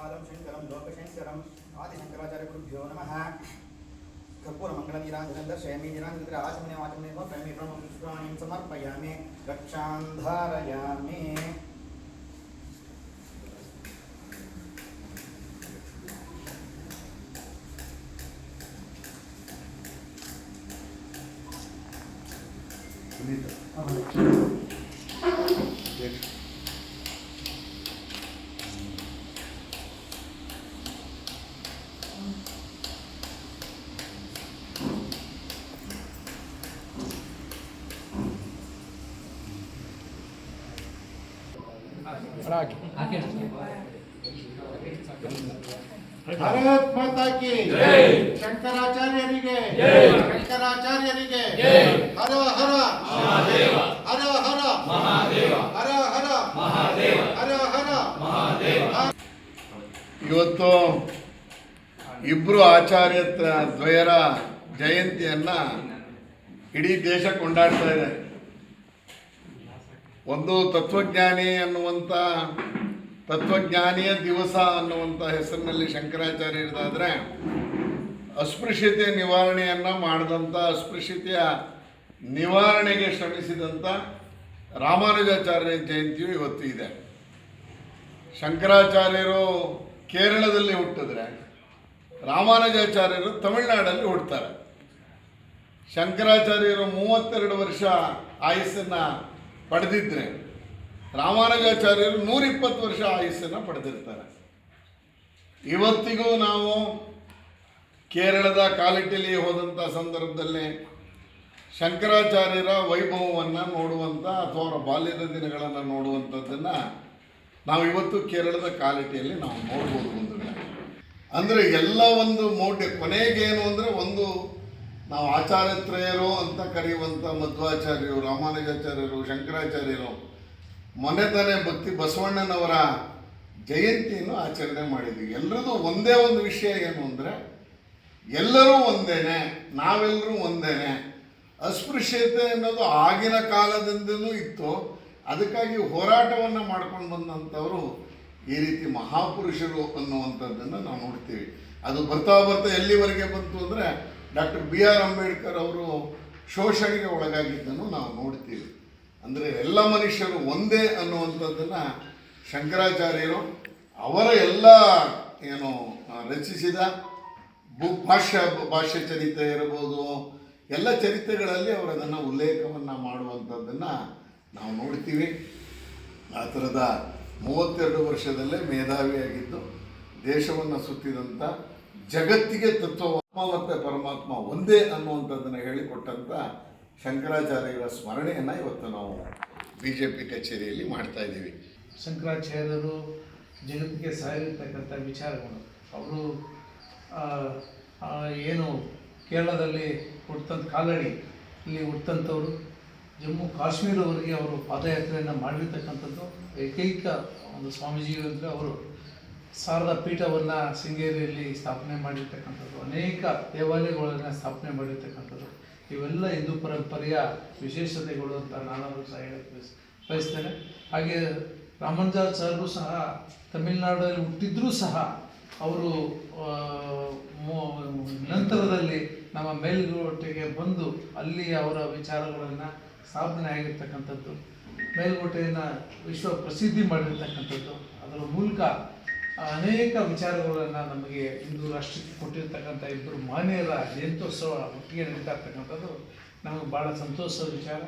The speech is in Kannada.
पादं शङ्करं लोकशङ्करम् आदिशङ्कराचार्यगुरुभ्यो नमः कर्पूरमङ्गलनीराजनन्दशयमे निराजन्द्र आचमने वाचमने प्रेमे प्रणोपुष्पाणिं समर्पयामि, रक्षान्धारयामि Thank you. ಭಾರತ್ ಮಾತಾ ಕಿ ಶಂಕರಾಚಾರ್ಯರಿಗೆ ಶಂಕರಾಚಾರ್ಯರಿಗೆ ಹರ ಹರ ಮಹಾದೇವ ಹರ ಹರ ಮಹಾದೇವ ಹರ ಹರ ಮಹಾದೇವ ಹರ ಹರ ಮಹಾದೇವ ಇವತ್ತು ಇಬ್ರು ಆಚಾರ್ಯತ್ರ ದ್ವಯರ ಜಯಂತಿಯನ್ನ ಇಡೀ ದೇಶ ಕೊಂಡಾಡ್ತಾ ಇದೆ. ಒಂದು ತತ್ವಜ್ಞಾನಿ ಅನ್ನುವಂಥ ತತ್ವಜ್ಞಾನಿಯ ದಿವಸ ಅನ್ನುವಂಥ ಹೆಸರಿನಲ್ಲಿ ಶಂಕರಾಚಾರ್ಯರದಾದರೆ ಅಸ್ಪೃಶ್ಯತೆ ನಿವಾರಣೆಯನ್ನು ಮಾಡಿದಂಥ ಅಸ್ಪೃಶ್ಯತೆಯ ನಿವಾರಣೆಗೆ ಶ್ರಮಿಸಿದಂಥ ರಾಮಾನುಜಾಚಾರ್ಯ ಜಯಂತಿಯು ಇವತ್ತು ಇದೆ. ಶಂಕರಾಚಾರ್ಯರು ಕೇರಳದಲ್ಲಿ ಹುಟ್ಟಿದ್ರೆ ರಾಮಾನುಜಾಚಾರ್ಯರು ತಮಿಳುನಾಡಲ್ಲಿ ಹುಡ್ತಾರೆ ಶಂಕರಾಚಾರ್ಯರು ಮೂವತ್ತೆರಡು ವರ್ಷ ಆಯುಸ್ಸನ್ನು ಪಡೆದಿದ್ರೆ ರಾಮಾನುಜಾಚಾರ್ಯರು ನೂರಿಪ್ಪತ್ತು ವರ್ಷ ಆಯುಸ್ಸನ್ನು ಪಡೆದಿರ್ತಾರೆ. ಇವತ್ತಿಗೂ ನಾವು ಕೇರಳದ ಕಾಲಿಟಲಿ ಹೋದಂಥ ಸಂದರ್ಭದಲ್ಲಿ ಶಂಕರಾಚಾರ್ಯರ ವೈಭವವನ್ನು ನೋಡುವಂಥ ಅಥವಾ ಅವರ ಬಾಲ್ಯದ ದಿನಗಳನ್ನು ನೋಡುವಂಥದ್ದನ್ನು ನಾವು ಇವತ್ತು ಕೇರಳದ ಕಾಲಿಟಿಯಲ್ಲಿ ನಾವು ನೋಡ್ಬೋದು ಬಂಧುಗಳೇ. ಅಂದರೆ ಎಲ್ಲ ಒಂದು ಮೌಢ್ಯ ಕೊನೆಗೇನು ಅಂದರೆ ಒಂದು ನಾವು ಆಚಾರ್ಯತ್ರಯರು ಅಂತ ಕರೆಯುವಂಥ ಮಧ್ವಾಚಾರ್ಯರು, ರಾಮಾನುಜಾಚಾರ್ಯರು, ಶಂಕರಾಚಾರ್ಯರು, ಮೊನ್ನೆ ತಾನೇ ಭಕ್ತಿ ಬಸವಣ್ಣನವರ ಜಯಂತಿಯನ್ನು ಆಚರಣೆ ಮಾಡಿದ್ವಿ. ಎಲ್ಲರದು ಒಂದೇ ಒಂದು ವಿಷಯ ಏನು ಅಂದರೆ, ಎಲ್ಲರೂ ಒಂದೇನೆ, ನಾವೆಲ್ಲರೂ ಒಂದೇನೆ. ಅಸ್ಪೃಶ್ಯತೆ ಅನ್ನೋದು ಆಗಿನ ಕಾಲದಿಂದಲೂ ಇತ್ತು. ಅದಕ್ಕಾಗಿ ಹೋರಾಟವನ್ನು ಮಾಡ್ಕೊಂಡು ಬಂದಂಥವರು ಈ ರೀತಿ ಮಹಾಪುರುಷರು ಅನ್ನುವಂಥದ್ದನ್ನು ನಾವು ನೋಡ್ತೀವಿ. ಅದು ಬರ್ತಾ ಬರ್ತಾ ಎಲ್ಲಿವರೆಗೆ ಬಂತು ಅಂದರೆ ಡಾಕ್ಟರ್ ಬಿ ಆರ್ ಅಂಬೇಡ್ಕರ್ ಅವರು ಶೋಷಣೆಗೆ ಒಳಗಾಗಿದ್ದನ್ನು ನಾವು ನೋಡ್ತೀವಿ. ಅಂದರೆ ಎಲ್ಲ ಮನುಷ್ಯರು ಒಂದೇ ಅನ್ನುವಂಥದ್ದನ್ನು ಶಂಕರಾಚಾರ್ಯರು ಅವರ ಎಲ್ಲ ಏನು ರಚಿಸಿದ ಭೂ ಭಾಷ್ಯ ಭಾಷ್ಯ ಚರಿತ್ರೆ ಇರಬಹುದು ಎಲ್ಲ ಚರಿತ್ರೆಗಳಲ್ಲಿ ಅವರು ಅದನ್ನು ಉಲ್ಲೇಖವನ್ನು ಮಾಡುವಂಥದ್ದನ್ನು ನಾವು ನೋಡ್ತೀವಿ. ಆ ಥರದ ಮೂವತ್ತೆರಡು ವರ್ಷದಲ್ಲೇ ಮೇಧಾವಿಯಾಗಿದ್ದು ದೇಶವನ್ನು ಸುತ್ತಿದಂಥ ಜಗತ್ತಿಗೆ ತತ್ವ ಮತ್ತು ಪರಮಾತ್ಮ ಒಂದೇ ಅನ್ನುವಂಥದ್ದನ್ನು ಹೇಳಿಕೊಟ್ಟಂಥ ಶಂಕರಾಚಾರ್ಯರ ಸ್ಮರಣೆಯನ್ನು ಇವತ್ತು ನಾವು ಬಿ ಜೆ ಪಿ ಕಚೇರಿಯಲ್ಲಿ ಮಾಡ್ತಾ ಇದ್ದೀವಿ. ಶಂಕರಾಚಾರ್ಯರು ಜಗತ್ತಿಗೆ ಸಾರಿರ್ತಕ್ಕಂಥ ವಿಚಾರಗಳು. ಅವರು ಏನು ಕೇರಳದಲ್ಲಿ ಹುಟ್ಟಂತ ಕಾಲಡಿ ಇಲ್ಲಿ ಹುಟ್ಟಂಥವ್ರು ಜಮ್ಮು ಕಾಶ್ಮೀರವರೆಗೆ ಅವರು ಪಾದಯಾತ್ರೆಯನ್ನು ಮಾಡಿರ್ತಕ್ಕಂಥದ್ದು ಏಕೈಕ ಒಂದು ಸ್ವಾಮೀಜಿ ಅಂದರೆ ಅವರು. ಶಾರದಾ ಪೀಠವನ್ನು ಶೃಂಗೇರಿಯಲ್ಲಿ ಸ್ಥಾಪನೆ ಮಾಡಿರ್ತಕ್ಕಂಥದ್ದು, ಅನೇಕ ದೇವಾಲಯಗಳನ್ನು ಸ್ಥಾಪನೆ ಮಾಡಿರ್ತಕ್ಕಂಥದ್ದು, ಇವೆಲ್ಲ ಹಿಂದೂ ಪರಂಪರೆಯ ವಿಶೇಷತೆಗಳು ಅಂತ ನಾನು ಸಹ ಹೇಳಕ್ಕೆ ಬಯಸ್- ಬಯಸ್ತೇನೆ. ಹಾಗೆ ರಾಮಾನುಜಾಚಾರ್ಯರು ಸಹ, ತಮಿಳುನಾಡಲ್ಲಿ ಹುಟ್ಟಿದ್ರೂ ಸಹ ಅವರು ನಂತರದಲ್ಲಿ ನಮ್ಮ ಮೇಲ್ಗೋಟೆಗೆ ಬಂದು ಅಲ್ಲಿ ಅವರ ವಿಚಾರಗಳನ್ನು ಸ್ಥಾಪನೆ ಆಗಿರ್ತಕ್ಕಂಥದ್ದು ಮೇಲ್ಕೋಟೆಯನ್ನು ವಿಶ್ವ ಪ್ರಸಿದ್ಧಿ ಮಾಡಿರ್ತಕ್ಕಂಥದ್ದು, ಅದರ ಮೂಲಕ ಅನೇಕ ವಿಚಾರಗಳನ್ನು ನಮಗೆ ಹಿಂದೂ ರಾಷ್ಟ್ರಕ್ಕೆ ಕೊಟ್ಟಿರ್ತಕ್ಕಂಥ ಇಬ್ಬರು ಮಾನ್ಯರ ಜಯಂತ್ಯೋತ್ಸವ ಒಟ್ಟಿಗೆ ನಡೀತಾ ಇರ್ತಕ್ಕಂಥದ್ದು ನಮಗೆ ಭಾಳ ಸಂತೋಷದ ವಿಚಾರ.